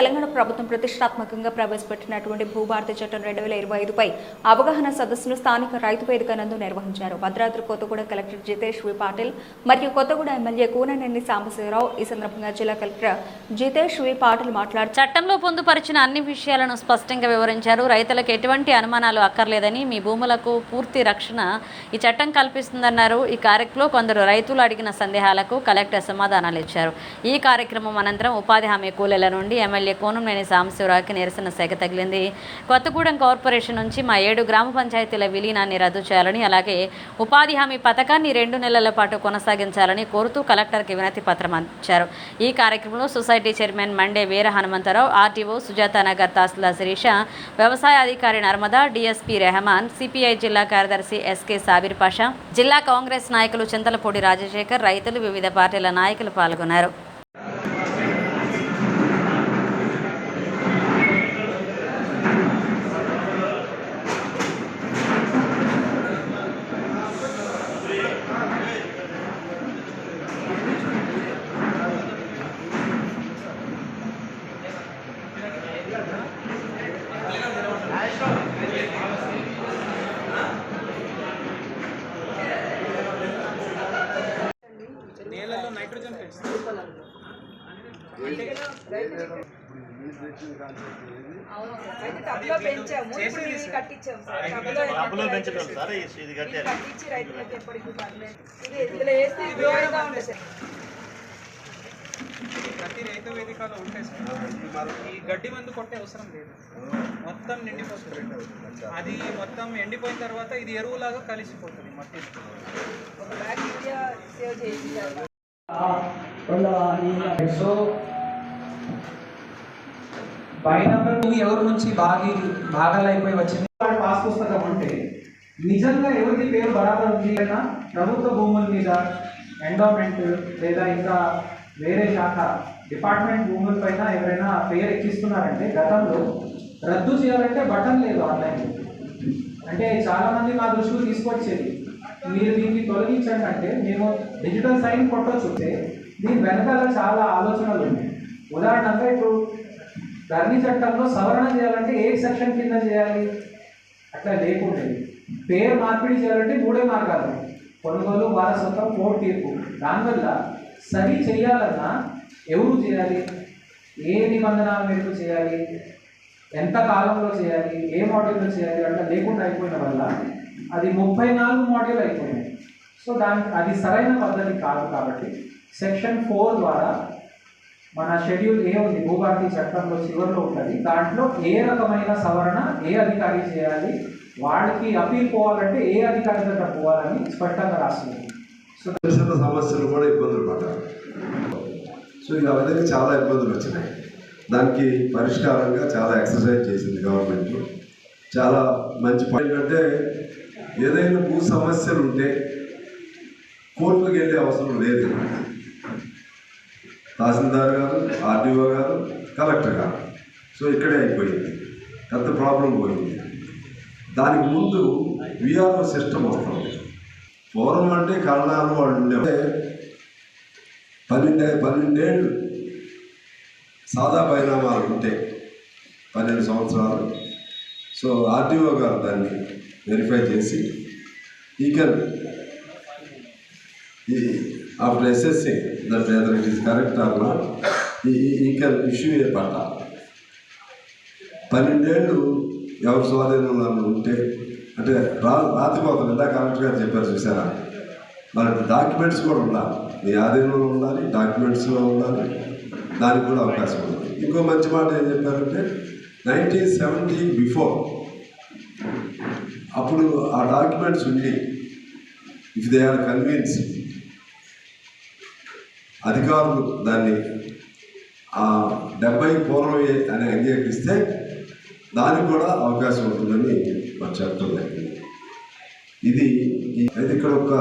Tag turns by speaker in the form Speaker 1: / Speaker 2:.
Speaker 1: తెలంగాణ ప్రభుత్వం ప్రతిష్టాత్మకంగా ప్రవేశపెట్టినటువంటి భూభారతి చట్టం రెండు వేల ఇరవై ఐదుపై అవగాహన సదస్సును స్థానిక రైతు వేదిక నందు నిర్వహించారు. Bhadradri Kothaguda collector Jitesh V. Patil మరియు కొత్తగూడ ఎమ్మెల్యే కూననేని సాంబశివరావు ఈ సందర్భంగా జిల్లా కలెక్టర్ జితేష్ వి. పాటిల్ మాట్లాడుతూ
Speaker 2: చట్టంలో పొందుపరిచిన అన్ని విషయాలను స్పష్టంగా వివరించారు. రైతులకు ఎటువంటి అనుమానాలు అక్కర్లేదని మీ భూములకు పూర్తి రక్షణ ఈ చట్టం కల్పిస్తుందన్నారు. ఈ కార్యక్రమంలో కొందరు రైతులు అడిగిన సందేహాలకు కలెక్టర్ సమాధానాలు ఇచ్చారు. ఈ కార్యక్రమం అనంతరం ఉపాధి హామీ కూలీల నుండి ఎమ్మెల్యే కోనం కోనంనేని సాంబశివరావుకి నిరసన శాఖ తగిలింది. కొత్తగూడెం కార్పొరేషన్ నుంచి మా ఏడు గ్రామ పంచాయతీల విలీనాన్ని రద్దు చేయాలని అలాగే ఉపాధి హామీ పథకాన్ని రెండు నెలల పాటు కొనసాగించాలని కోరుతూ కలెక్టర్కి వినతి పత్రం అందించారు. ఈ కార్యక్రమంలో society chairman Mande Veera Hanumantha Rao RTO Sujatanagar తహసీల్దార్ శిరీష వ్యవసాయ అధికారి నర్మదా డిఎస్పీ రెహమాన్ సిపిఐ జిల్లా కార్యదర్శి ఎస్కే సాబిర్ పాషా జిల్లా కాంగ్రెస్ నాయకులు చింతలపూడి రాజశేఖర్ రైతులు వివిధ పార్టీల నాయకులు పాల్గొన్నారు
Speaker 3: నేలలో నైట్రోజన్ పెంచుతారు
Speaker 4: అయితే టబ్లో పెంచాము ఇప్పుడు ఇది కట్టించాము సార్ టబ్లో
Speaker 5: డబ్బులో పెంచడం సార్ ఇది
Speaker 4: ఇది
Speaker 5: కట్టారు
Speaker 4: కట్టించి రైతులకు ఎప్పటికీ పర్లేదు ఇది ఇందులో వేస్తే ఉపయోగంగా ఉంటుంది సార్
Speaker 3: ప్రతి రైతు వేదికలో సార్ ఈ గడ్డి మందు కొట్టే అవసరం లేదు. మొత్తం నిండిపోతుంది అది మొత్తం ఎండిపోయిన తర్వాత ఇది ఎరువులాగా కలిసిపోతుంది. మట్టి
Speaker 4: ఒక బైనంబర్ సేవ్
Speaker 6: ఎవరి నుంచి బాగి భాగాలైపోయి వచ్చింది? పాస్ పుస్తకం అంటే నిజంగా ఎవరి పేరు బరాబర్ ఉంది అయినా ప్రభుత్వ భూముల మీద ఎండోమెంట్ లేదా ఇంకా వేరే శాఖ డిపార్ట్మెంట్ భూముల పైన ఎవరైనా పేరు ఎక్కిస్తున్నారంటే గతంలో రద్దు చేయాలంటే బటన్ లేదు ఆన్లైన్ అంటే చాలామంది మా దృష్టికి తీసుకొచ్చేది మీరు దీన్ని తొలగించండి అంటే మేము డిజిటల్ సైన్ కొట్టొచ్చు దీని వెనకాల చాలా ఆలోచనలు ఉన్నాయి. ఉదాహరణగా ఇప్పుడు చట్టంలో సవరణ చేయాలంటే ఏ సెక్షన్ కింద చేయాలి? అట్లా లేకుండేది పేరు మార్పిడి చేయాలంటే మూడే మార్గాలు. కొనుగోలు వారసత్వం కోర్టు తీర్పు. దానివల్ల సరి చేయాలన్నా ఎవరు చేయాలి? ఏ నిబంధన మేరకు చేయాలి? ఎంత కాలంలో చేయాలి? ఏ మోడల్లో చేయాలి? అట్లా లేకుండా అయిపోయిన వల్ల అది ముప్పై నాలుగు మోడల్ అయిపోయినాయి సో దానికి అది సరైన పద్ధతి కాదు కాబట్టి సెక్షన్ ఫోర్ ద్వారా మన షెడ్యూల్ ఏ ఉంది? భూభారతి చట్టంలో చివరిలో ఉంటుంది దాంట్లో ఏ రకమైన సవరణ ఏ అధికారి చేయాలి? వాడికి అప్పీల్ పోవాలంటే ఏ అధికారి దగ్గర పోవాలని స్పష్టంగా రాస్తుంది సో
Speaker 7: సమస్యలు కూడా ఇబ్బందులు పడ్డారు. సో ఇలా విధంగా చాలా ఇబ్బందులు వచ్చినాయి. దానికి పరిష్కారంగా చాలా ఎక్సర్సైజ్ చేసింది గవర్నమెంట్ చాలా మంచి పని అంటే ఏదైనా భూ సమస్యలు ఉంటే కోర్టులకు వెళ్ళే అవసరం లేదు. తహసీల్దార్ గారు ఆర్డీఓ గారు కలెక్టర్ గారు. సో ఇక్కడే అయిపోయింది. పెద్ద ప్రాబ్లం పోయింది. దానికి ముందు విఆర్ఓ సిస్టమ్ వస్తుంది. పూర్వం అంటే కళ్ళాలు వాళ్ళు. ఉండే పన్నెండే పన్నెండేళ్ళు సాదా పరిణామాలు ఉంటే పన్నెండు సంవత్సరాలు. సో ఆర్టీఓ గారు దాన్ని వెరిఫై చేసి ఈ ఈ after assessing that it is correct or not ఈ ఈ ఇష్యూ ఏ పన్నెండేళ్ళు ఎవరి స్వాధీనంలో ఉంటే అంటే రా రాతిపోతుంది ఇందాక కరెక్ట్గా గారు చెప్పారు చూసారా? మరి డాక్యుమెంట్స్ కూడా ఉండాలి. మీ ఆధీనంలో ఉండాలి డాక్యుమెంట్స్లో ఉండాలి దానికి కూడా అవకాశం ఉంది. ఇంకో మంచి మాట ఏం చెప్పారంటే నైన్టీన్ సెవెంటీ బిఫోర్ అప్పుడు ఆ డాక్యుమెంట్స్ ఉండి ఇఫ్ దే ఆర్ కన్విన్స్ అధికారులు దాన్ని ఆ డెబ్బై పూర్వమే అని అంగీకరిస్తే దానికి కూడా అవకాశం ఉంటుందని మాకు చెప్పడం జరిగింది ఇది అయితే ఇక్కడ ఒక